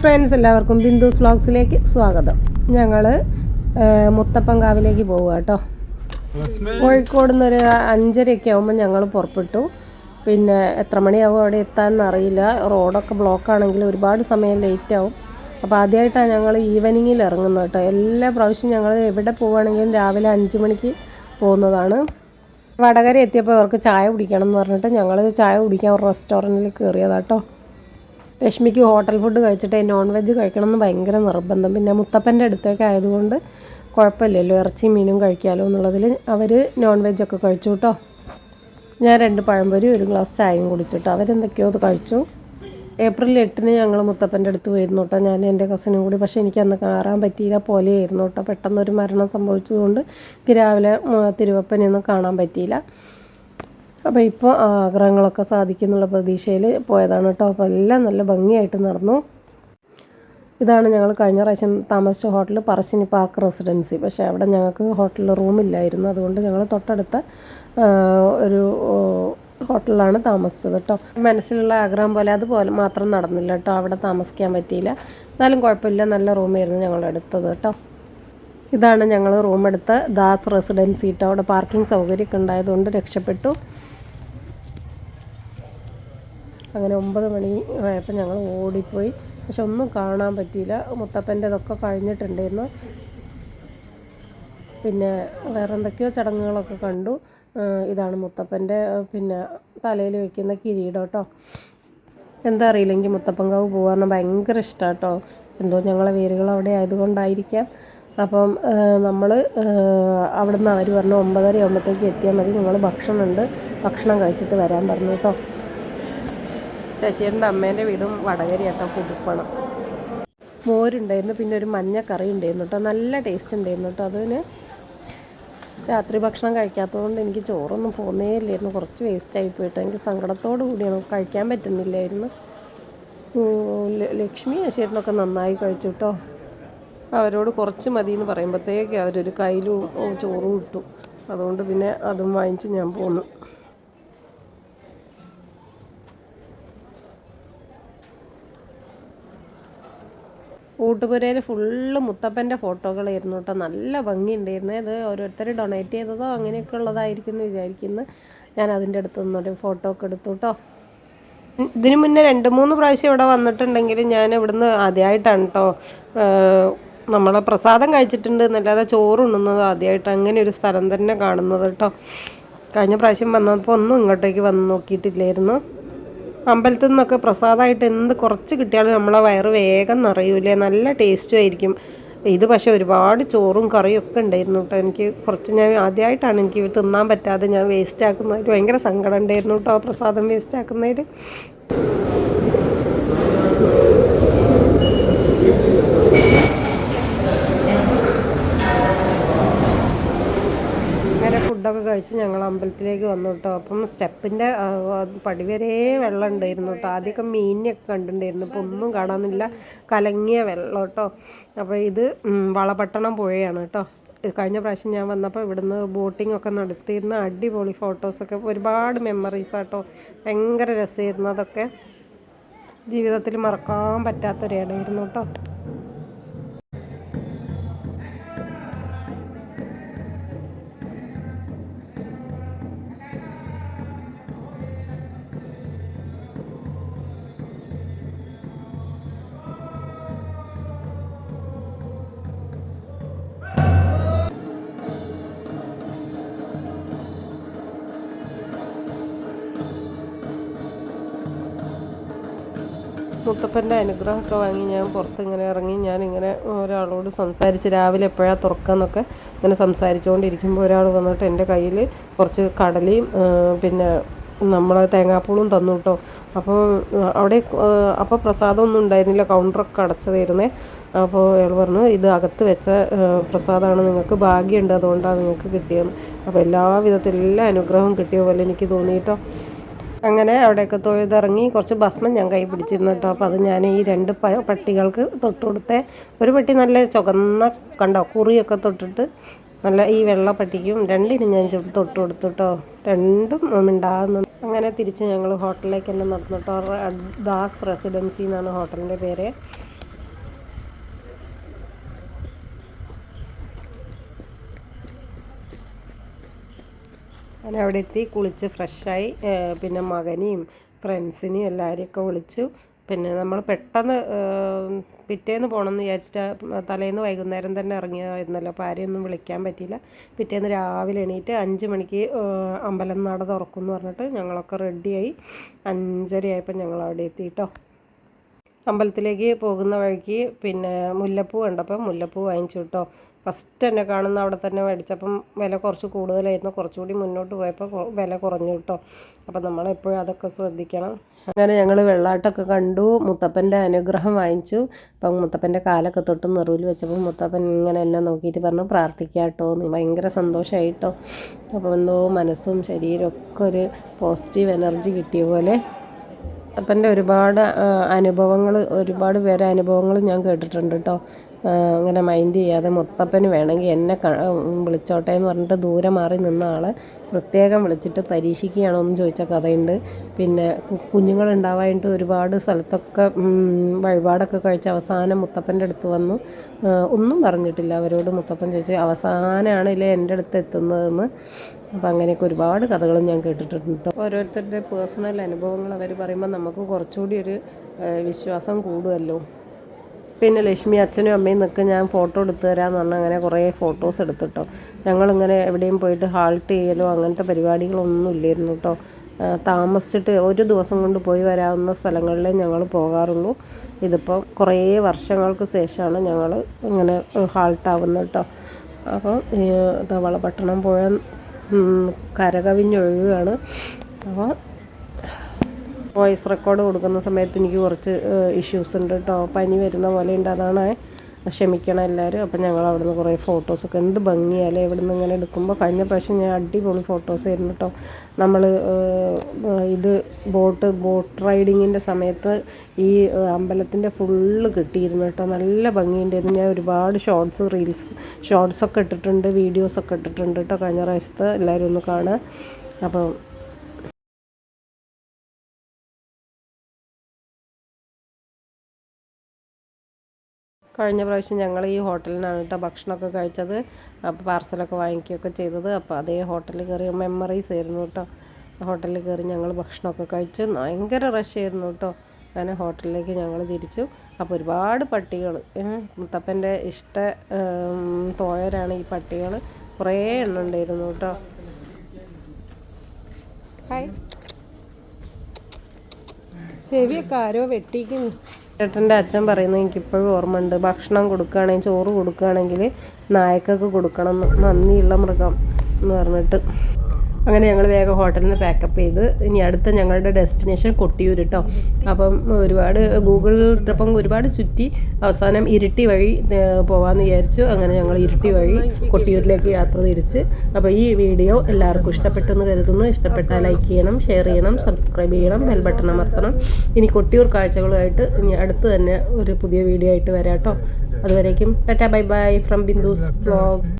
Friends എല്ലാവർക്കും ബിന്ദുസ് വ്ളോഗ്സിലേക്ക് സ്വാഗതം. ഞങ്ങൾ മുത്തപ്പങ്കാവിലേക്ക് പോവുക കേട്ടോ. കോഴിക്കോട് നിന്ന് ഒരു അഞ്ചരയൊക്കെ ആകുമ്പോൾ ഞങ്ങൾ പുറപ്പെട്ടു. പിന്നെ എത്ര മണിയാവും അവിടെ എത്താൻ അറിയില്ല. റോഡൊക്കെ ബ്ലോക്ക് ആണെങ്കിൽ ഒരുപാട് സമയം ലേറ്റ് ആവും. അപ്പോൾ ആദ്യമായിട്ടാണ് ഞങ്ങൾ ഈവനിങ്ങിൽ ഇറങ്ങുന്നത് കേട്ടോ. എല്ലാ പ്രാവശ്യം ഞങ്ങൾ എവിടെ പോവുകയാണെങ്കിലും രാവിലെ അഞ്ച് മണിക്ക് പോകുന്നതാണ്. വടകര എത്തിയപ്പോൾ അവർക്ക് ചായ കുടിക്കണം എന്ന് പറഞ്ഞിട്ട് ഞങ്ങൾ ചായ കുടിക്കാൻ ഒരു റെസ്റ്റോറന്റിൽ കയറിയതാട്ടോ രശ്മിക്ക് ഹോട്ടൽ ഫുഡ് കഴിച്ചിട്ട് നോൺ വെജ് കഴിക്കണം എന്ന് ഭയങ്കര നിർബന്ധം. പിന്നെ മുത്തപ്പന്റെ അടുത്തേക്ക് ആയതുകൊണ്ട് കുഴപ്പമില്ലല്ലോ ഇറച്ചിയും മീനും കഴിക്കാമല്ലോ എന്നുള്ളതിൽ അവർ നോൺ വെജൊക്കെ കഴിച്ചു കേട്ടോ ഞാൻ രണ്ട് പഴംപൊരി ഒരു ഗ്ലാസ് ചായയും കുടിച്ചു കേട്ടോ അവരെന്തൊക്കെയോ അത് കഴിച്ചു. ഏപ്രിൽ എട്ടിന് ഞങ്ങൾ മുത്തപ്പന്റെ അടുത്ത് പോയിരുന്നു കേട്ടോ ഞാൻ എന്റെ കസിനും കൂടി. പക്ഷേ എനിക്ക് അന്ന് കയറാൻ പറ്റിയില്ല പോലെയായിരുന്നു കേട്ടോ പെട്ടെന്നൊരു മരണം സംഭവിച്ചതുകൊണ്ട് രാവിലെ തിരുവപ്പനെയൊന്നും കാണാൻ പറ്റിയില്ല. അപ്പോൾ ഇപ്പോൾ ആഗ്രഹങ്ങളൊക്കെ സാധിക്കുന്നുള്ള പ്രതീക്ഷയിൽ പോയതാണ് കേട്ടോ. അപ്പോൾ എല്ലാം നല്ല ഭംഗിയായിട്ട് നടന്നു. ഇതാണ് ഞങ്ങൾ കഴിഞ്ഞ പ്രാവശ്യം താമസിച്ച ഹോട്ടൽ പറശ്ശിനി പാർക്ക് റെസിഡൻസി പക്ഷേ അവിടെ ഞങ്ങൾക്ക് ഹോട്ടലിൽ റൂമില്ലായിരുന്നു അതുകൊണ്ട് ഞങ്ങൾ തൊട്ടടുത്ത ഒരു ഹോട്ടലിലാണ് താമസിച്ചത് കേട്ടോ. മനസ്സിലുള്ള ആഗ്രഹം പോലെ അതുപോലെ മാത്രം നടന്നില്ല കേട്ടോ. അവിടെ താമസിക്കാൻ പറ്റിയില്ല. എന്നാലും കുഴപ്പമില്ല. നല്ല റൂമായിരുന്നു ഞങ്ങൾ എടുത്തത് കേട്ടോ. ഇതാണ് ഞങ്ങൾ റൂം എടുത്ത ദാസ് റെസിഡൻസി കേട്ടോ അവിടെ പാർക്കിംഗ് സൗകര്യമൊക്കെ ഉണ്ടായതുകൊണ്ട് രക്ഷപ്പെട്ടു. അങ്ങനെ ഒമ്പത് മണി ആയപ്പോൾ ഞങ്ങൾ ഓടിപ്പോയി. പക്ഷെ ഒന്നും കാണാൻ പറ്റിയില്ല. മുത്തപ്പന്റെ ഇതൊക്കെ കഴിഞ്ഞിട്ടുണ്ടായിരുന്നു. പിന്നെ വേറെ എന്തൊക്കെയോ ചടങ്ങുകളൊക്കെ കണ്ടു. ഇതാണ് മുത്തപ്പന്റെ പിന്നെ തലയിൽ വെക്കുന്ന കിരീടം കേട്ടോ. എന്താ അറിയില്ലെങ്കിൽ മുത്തപ്പൻകാവ് പോകാൻ ഭയങ്കര ഇഷ്ടമാണ് കേട്ടോ എന്തോ ഞങ്ങളെ വേരുകൾ അവിടെ ആയതുകൊണ്ടായിരിക്കാം. അപ്പം നമ്മൾ അവിടുന്ന് അവർ പറഞ്ഞു ഒമ്പതര ആകുമ്പോഴത്തേക്ക് എത്തിയാൽ മതി. നിങ്ങൾ ഭക്ഷണമുണ്ട്. ഭക്ഷണം കഴിച്ചിട്ട് വരാൻ പറഞ്ഞു കേട്ടോ. ശശിയുടെ അമ്മേന്റെ വീടും വടകര കേട്ടോ പുതുപ്പണം. മോരുണ്ടായിരുന്നു പിന്നെ ഒരു മഞ്ഞ കറി ഉണ്ടായിരുന്നു കേട്ടോ നല്ല ടേസ്റ്റ് ഉണ്ടായിരുന്നു കേട്ടോ അതിന് രാത്രി ഭക്ഷണം കഴിക്കാത്തതുകൊണ്ട് എനിക്ക് ചോറൊന്നും പോകുന്നേ ഇല്ലായിരുന്നു. കുറച്ച് വേസ്റ്റായി പോയിട്ട് എനിക്ക് സങ്കടത്തോടു കൂടിയാണ് കഴിക്കാൻ പറ്റുന്നില്ലായിരുന്നു. ലക്ഷ്മി ശേഷനൊക്കെ നന്നായി കഴിച്ചു കേട്ടോ അവരോട് കുറച്ച് മതി എന്ന് പറയുമ്പോഴത്തേക്ക് അവരൊരു കയ്യിലും ചോറും ഇട്ടു. അതുകൊണ്ട് പിന്നെ അതും വാങ്ങിച്ച് ഞാൻ പോന്നു. ഊട്ടുപുരയിൽ ഫുള്ള് മുത്തപ്പന്റെ ഫോട്ടോകളായിരുന്നു കേട്ടോ. നല്ല ഭംഗിയുണ്ടായിരുന്നു. ഇത് ഓരോരുത്തർ ഡൊണേറ്റ് ചെയ്തതോ അങ്ങനെയൊക്കെ ഉള്ളതായിരിക്കും എന്ന് വിചാരിക്കുന്നു. ഞാൻ അതിന്റെ അടുത്ത് നിന്നൊരു ഫോട്ടോ ഒക്കെ എടുത്തു കേട്ടോ. ഇതിന് മുന്നേ രണ്ട് മൂന്ന് പ്രാവശ്യം ഇവിടെ വന്നിട്ടുണ്ടെങ്കിൽ ഞാൻ ഇവിടുന്ന് ആദ്യമായിട്ടാണ് കേട്ടോ. നമ്മളെ പ്രസാദം കഴിച്ചിട്ടുണ്ട് എന്നല്ലാതെ ചോറ് ഉണ്ണുന്നത് ആദ്യമായിട്ട് അങ്ങനെ ഒരു സ്ഥലം തന്നെ കാണുന്നത് കേട്ടോ. കഴിഞ്ഞ പ്രാവശ്യം വന്നപ്പോൾ ഒന്നും ഇങ്ങോട്ടേക്ക് വന്ന് നോക്കിയിട്ടില്ലായിരുന്നു. അമ്പലത്തിൽ നിന്നൊക്കെ പ്രസാദമായിട്ട് എന്ത് കുറച്ച് കിട്ടിയാലും നമ്മളെ വയറ് വേഗം നിറയൂലേ. നല്ല ടേസ്റ്റും ആയിരിക്കും. ഇത് പക്ഷേ ഒരുപാട് ചോറും കറിയും ഒക്കെ ഉണ്ടായിരുന്നു കേട്ടോ. എനിക്ക് കുറച്ച് ഞാൻ ആദ്യമായിട്ടാണ് എനിക്ക് തിന്നാൻ പറ്റാതെ ഞാൻ വേസ്റ്റ് ആക്കുന്നതിൽ ഭയങ്കര സങ്കടം ഉണ്ടായിരുന്നു കേട്ടോ പ്രസാദം വേസ്റ്റ് ആക്കുന്നതിൽ അങ്ങനെ ഫുഡൊക്കെ കഴിച്ച് ഞങ്ങൾ അമ്പലത്തിലേക്ക് വന്നു കേട്ടോ. അപ്പം സ്റ്റെപ്പിന്റെ പടി വരെ വെള്ളം ഉണ്ടായിരുന്നു കേട്ടോ. ആദ്യമൊക്കെ മീനിനെയൊക്കെ കണ്ടിട്ടുണ്ടായിരുന്നു. ഇപ്പോൾ ഒന്നും കാണാനില്ല. കലങ്ങിയ വെള്ളം കേട്ടോ. അപ്പോൾ ഇത് വളപട്ടണം പുഴയാണ് കേട്ടോ. കഴിഞ്ഞ പ്രാവശ്യം ഞാൻ വന്നപ്പോൾ ഇവിടുന്ന് ബോട്ടിംഗ് ഒക്കെ നടത്തിയിരുന്ന അടിപൊളി ഫോട്ടോസൊക്കെ ഒരുപാട് മെമ്മറീസ് ആട്ടോ ഭയങ്കര രസമായിരുന്നു. അതൊക്കെ ജീവിതത്തിൽ മറക്കാൻ പറ്റാത്തൊരിടമായിരുന്നു കേട്ടോ. മുത്തപ്പന്റെ അനുഗ്രഹമൊക്കെ വാങ്ങി ഞാൻ പുറത്ത് ഇങ്ങനെ ഇറങ്ങി ഞാൻ ഇങ്ങനെ ഒരാളോട് സംസാരിച്ച് രാവിലെ എപ്പോഴാണ് തുറക്കാന്നൊക്കെ ഇങ്ങനെ സംസാരിച്ചുകൊണ്ടിരിക്കുമ്പോൾ ഒരാൾ വന്നിട്ട് എന്റെ കയ്യിൽ കുറച്ച് കടലയും പിന്നെ നമ്മൾ തേങ്ങാപ്പൂളും തന്നു കേട്ടോ. അപ്പോൾ അവിടെ അപ്പോൾ പ്രസാദമൊന്നും ഉണ്ടായിരുന്നില്ല കൗണ്ടറൊക്കെ അടച്ചതായിരുന്നേ. അപ്പോൾ അയാൾ പറഞ്ഞു ഇത് അകത്ത് വെച്ച പ്രസാദമാണ്. നിങ്ങൾക്ക് ഭാഗ്യമുണ്ട്. അതുകൊണ്ടാണ് നിങ്ങൾക്ക് കിട്ടിയത് അപ്പോൾ എല്ലാ വിധത്തിൽ എല്ലാ അനുഗ്രഹവും കിട്ടിയ പോലെ എനിക്ക് തോന്നി കേട്ടോ. അങ്ങനെ അവിടെയൊക്കെ തൊഴുതിറങ്ങി കുറച്ച് ഭസ്മം ഞാൻ കൈ പിടിച്ചിരുന്നു കേട്ടോ. അപ്പോൾ അത് ഞാൻ ഈ രണ്ട് പട്ടികൾക്ക് തൊട്ട് കൊടുത്തെ. ഒരു പട്ടി നല്ല ചുവന്ന കണ്ടോ കുറിയൊക്കെ തൊട്ടിട്ട് നല്ല ഈ വെള്ള പട്ടിക്കും രണ്ടിനും ഞാൻ തൊട്ട് കൊടുത്തു കേട്ടോ. രണ്ടും ഉണ്ടാകുന്നു അങ്ങനെ തിരിച്ച് ഞങ്ങൾ ഹോട്ടലിലേക്ക് തന്നെ നടന്നു കേട്ടോ. ദാസ് റെസിഡൻസി എന്നാണ് ഹോട്ടലിന്റെ പേര്. അങ്ങനെ അവിടെ എത്തി. കുളിച്ച് ഫ്രഷായി. പിന്നെ മകനെയും ഫ്രണ്ട്സിനെയും എല്ലാവരെയൊക്കെ വിളിച്ചു. പിന്നെ നമ്മൾ പെട്ടെന്ന് പിറ്റേന്ന് പോകണമെന്ന് വിചാരിച്ചിട്ട് തലേന്ന് വൈകുന്നേരം തന്നെ ഇറങ്ങിയായിരുന്നല്ലോ അപ്പോൾ ആരെയൊന്നും വിളിക്കാൻ പറ്റിയില്ല. പിറ്റേന്ന് രാവിലെ എണീറ്റ് അഞ്ച് മണിക്ക് അമ്പലം നട തുറക്കും എന്ന് പറഞ്ഞിട്ട് ഞങ്ങളൊക്കെ റെഡിയായി. അഞ്ചരയായപ്പോൾ ഞങ്ങൾ അവിടെ എത്തി കേട്ടോ അമ്പലത്തിലേക്ക് പോകുന്ന വഴിക്ക് പിന്നെ മുല്ലപ്പൂ കണ്ടപ്പോൾ മുല്ലപ്പൂ വാങ്ങിച്ചു കേട്ടോ ഫസ്റ്റ് എന്നെ കാണുന്ന അവിടെ തന്നെ മേടിച്ചപ്പം വില കുറച്ച് കൂടുതലായിരുന്നു. കുറച്ചുകൂടി മുന്നോട്ട് പോയപ്പോൾ വില കുറഞ്ഞു കേട്ടോ. അപ്പം നമ്മളെപ്പോഴും അതൊക്കെ ശ്രദ്ധിക്കണം. അങ്ങനെ ഞങ്ങൾ വെള്ളാട്ടൊക്കെ കണ്ടു. മുത്തപ്പന്റെ അനുഗ്രഹം വാങ്ങിച്ചു. അപ്പം മുത്തപ്പന്റെ കാലൊക്കെ തൊട്ട് നെറുവിൽ വെച്ചപ്പോൾ മുത്തപ്പൻ ഇങ്ങനെ എന്നെ നോക്കിയിട്ട് പറഞ്ഞു പ്രാർത്ഥിക്കാട്ടോ എന്ന് ഭയങ്കര സന്തോഷമായിട്ടോ അപ്പോൾ എന്തോ മനസ്സും ശരീരവും ഒക്കെ ഒരു പോസിറ്റീവ് എനർജി കിട്ടിയ പോലെ മുത്തപ്പന്റെ ഒരുപാട് അനുഭവങ്ങൾ ഒരുപാട് പേരെ അനുഭവങ്ങൾ ഞാൻ കേട്ടിട്ടുണ്ട് കേട്ടോ അങ്ങനെ മൈൻഡ് ചെയ്യാതെ മുത്തപ്പന് വേണമെങ്കിൽ എന്നെ വിളിച്ചോട്ടെ എന്ന് പറഞ്ഞിട്ട് ദൂരെ മാറി നിന്ന ആൾ പ്രത്യേകം വിളിച്ചിട്ട് പരീക്ഷിക്കുകയാണോ എന്ന് ചോദിച്ച കഥയുണ്ട്. പിന്നെ കുഞ്ഞുങ്ങളുണ്ടാവാനായിട്ട് ഒരുപാട് സ്ഥലത്തൊക്കെ വഴിപാടൊക്കെ കഴിച്ച് അവസാനം മുത്തപ്പന്റെ അടുത്ത് വന്നു. ഒന്നും പറഞ്ഞിട്ടില്ല അവരോട്. മുത്തപ്പൻ ചോദിച്ചു അവസാനമാണ് ഇല്ലേ എന്റെ അടുത്ത് എത്തുന്നതെന്ന്? അപ്പോൾ അങ്ങനെയൊക്കെ ഒരുപാട് കഥകളും ഞാൻ കേട്ടിട്ടുണ്ട്. കേട്ടോ ഓരോരുത്തരുടെ പേഴ്സണൽ അനുഭവങ്ങൾ അവർ പറയുമ്പോൾ നമുക്ക് കുറച്ചുകൂടി ഒരു വിശ്വാസം കൂടുമല്ലോ പിന്നെ ലക്ഷ്മി അച്ഛനും അമ്മയും നിൽക്കും ഞാൻ ഫോട്ടോ എടുത്തു തരാമെന്ന് പറഞ്ഞാൽ അങ്ങനെ കുറേ ഫോട്ടോസ് എടുത്തിട്ടോ. ഞങ്ങളിങ്ങനെ എവിടെയും പോയിട്ട് ഹാൾട്ട് ചെയ്യലോ അങ്ങനത്തെ പരിപാടികളൊന്നും ഇല്ലായിരുന്നു കേട്ടോ താമസിച്ചിട്ട് ഒരു ദിവസം കൊണ്ട് പോയി വരാവുന്ന സ്ഥലങ്ങളിലേ ഞങ്ങൾ പോകാറുള്ളൂ. ഇതിപ്പോൾ കുറേ വർഷങ്ങൾക്ക് ശേഷമാണ് ഞങ്ങൾ ഇങ്ങനെ ഹാൾട്ടാവുന്നത് കേട്ടോ അപ്പം ധവളപട്ടണം പുഴ ഉം, കരകവിഞ്ഞൊഴുകുകയാണ് അപ്പോൾ വോയിസ് റെക്കോർഡ് കൊടുക്കുന്ന സമയത്ത് എനിക്ക് കുറച്ച് ഇഷ്യൂസ് ഉണ്ട് കേട്ടോ പനി വരുന്ന പോലെ ഉണ്ട്. അതാണ് ക്ഷമിക്കണം എല്ലാവരും അപ്പം ഞങ്ങൾ അവിടുന്ന് കുറേ ഫോട്ടോസൊക്കെ എന്ത് ഭംഗിയാലേ ഇവിടെ നിന്ന് ഇങ്ങനെ എടുക്കുമ്പോൾ കഴിഞ്ഞ പ്രാവശ്യം ഞാൻ അടിപൊളി ഫോട്ടോസ് ആയിരുന്നു കേട്ടോ നമ്മൾ ഇത് ബോട്ട് ബോട്ട് റൈഡിങ്ങിന്റെ സമയത്ത് ഈ അമ്പലത്തിന്റെ ഫുള്ള് കിട്ടിയിരുന്നു കേട്ടോ നല്ല ഭംഗിയുണ്ടായിരുന്നു. ഞാൻ ഒരുപാട് ഷോർട്സ് റീൽസ് ഷോർട്സൊക്കെ ഇട്ടിട്ടുണ്ട് വീഡിയോസൊക്കെ ഇട്ടിട്ടുണ്ട് കേട്ടോ കഴിഞ്ഞ പ്രാവശ്യത്തെ. എല്ലാവരും ഒന്ന് കാണുക. അപ്പം കഴിഞ്ഞ പ്രാവശ്യം ഞങ്ങൾ ഈ ഹോട്ടലിനാണ് കേട്ടോ ഭക്ഷണമൊക്കെ കഴിച്ചത്. അപ്പോൾ പാർസലൊക്കെ വാങ്ങിക്കുകയൊക്കെ ചെയ്തത്. അപ്പോൾ അതേ ഹോട്ടലിൽ കയറി മെമ്മറീസ് ആയിരുന്നു കേട്ടോ. ഹോട്ടലിൽ കയറി ഞങ്ങൾ ഭക്ഷണമൊക്കെ കഴിച്ചു ഭയങ്കര റഷ് ആയിരുന്നു കേട്ടോ. അങ്ങനെ ഹോട്ടലിലേക്ക് ഞങ്ങൾ തിരിച്ചു. അപ്പോൾ ഒരുപാട് പട്ടികൾ മുത്തപ്പന്റെ ഇഷ്ട തോയരാണ് ഈ പട്ടികൾ. കുറേ എണ്ണം ഉണ്ടായിരുന്നു കേട്ടോ. ചെവിയൊക്കെ ആരോ വെട്ടിക്കുന്നു. ചേട്ടന്റെ അച്ഛൻ പറയുന്നത് എനിക്കിപ്പോഴും ഓർമ്മയുണ്ട്. ഭക്ഷണം കൊടുക്കുകയാണെങ്കിൽ ചോറ് കൊടുക്കുകയാണെങ്കിൽ നായക്കൊക്കെ കൊടുക്കണം. നന്ദിയുള്ള മൃഗം എന്ന് പറഞ്ഞിട്ട്. അങ്ങനെ ഞങ്ങൾ വേഗം ഹോട്ടലിൽ നിന്ന് പാക്കപ്പ് ചെയ്ത് ഇനി അടുത്ത ഞങ്ങളുടെ ഡെസ്റ്റിനേഷൻ കൊട്ടിയൂർ കേട്ടോ അപ്പം ഒരുപാട് ഗൂഗിൾ ട്രിപ്പം ഒരുപാട് ചുറ്റി അവസാനം ഇരുട്ടി വഴി പോകാമെന്ന് വിചാരിച്ചു. അങ്ങനെ ഞങ്ങൾ ഇരുട്ടി വഴി കൊട്ടിയൂരിലേക്ക് യാത്ര തിരിച്ച്. അപ്പോൾ ഈ വീഡിയോ എല്ലാവർക്കും ഇഷ്ടപ്പെട്ടെന്ന് കരുതുന്നു. ഇഷ്ടപ്പെട്ടാൽ ലൈക്ക് ചെയ്യണം ഷെയർ ചെയ്യണം സബ്സ്ക്രൈബ് ചെയ്യണം ബെൽ ബട്ടൺ അമർത്തണം. ഇനി കൊട്ടിയൂർ കാഴ്ചകളുമായിട്ട് ഇനി അടുത്ത് തന്നെ ഒരു പുതിയ വീഡിയോ ആയിട്ട് വരാം കേട്ടോ അതുവരേക്കും tata bye bye from Bindu's vlog